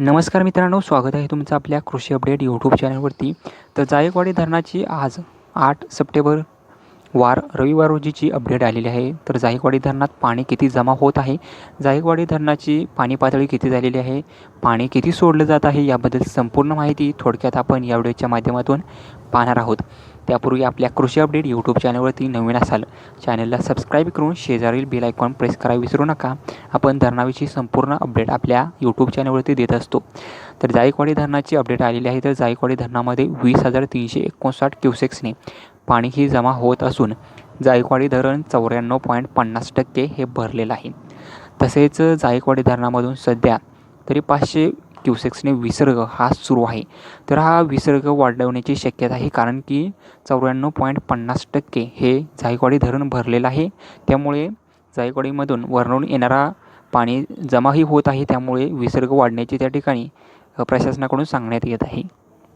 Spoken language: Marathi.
नमस्कार मित्रांनो स्वागत आहे तुमचं आपल्या कृषी अपडेट यूट्यूब चॅनलवरती. तर जायकवाडी धरणाची आज आठ सप्टेंबर वार रविवार रोजीची अपडेट आलेली आहे. तर जायकवाडी धरणात पाणी किती जमा होत आहे? जायकवाडी धरणाची पाणी पातळी किती झालेली आहे? पाणी किती सोडलं जात आहे? याबद्दल संपूर्ण माहिती थोडक्यात आपण या व्हिडिओच्या माध्यमातून पाहणार आहोत. त्यापूर्वी आपल्या कृषी अपडेट यूट्यूब चॅनलवरती नवीन असाल चॅनलला सबस्क्राईब करून शेजारील बेल आयकॉन प्रेस करायला विसरू नका. आपण धरणाविषयी संपूर्ण अपडेट आपल्या यूट्यूब चॅनलवरती देत असतो. तर जायकवाडी धरणाची अपडेट आलेली आहे तर जायकवाडी धरणामध्ये वीस हजार तीनशे एकोणसाठ क्युसेक्सने पाणीही जमा होत असून जायकवाडी धरण चौऱ्याण्णव पॉईंट पन्नास टक्के हे भरलेलं आहे. तसेच जायकवाडी धरणामधून सध्या तरी पाचशे क्युसेक्सने विसर्ग हा सुरू आहे. तर हा विसर्ग वाढवण्याची शक्यता आहे कारण की चौऱ्याण्णव पॉईंट पन्नास टक्के हे जायकवाडी धरण भरलेलं आहे. त्यामुळे जायकवाडीमधून वरून येणारा पाणी जमाही होत आहे. त्यामुळे विसर्ग वाढण्याची त्या ठिकाणी प्रशासनाकडून सांगण्यात येत आहे.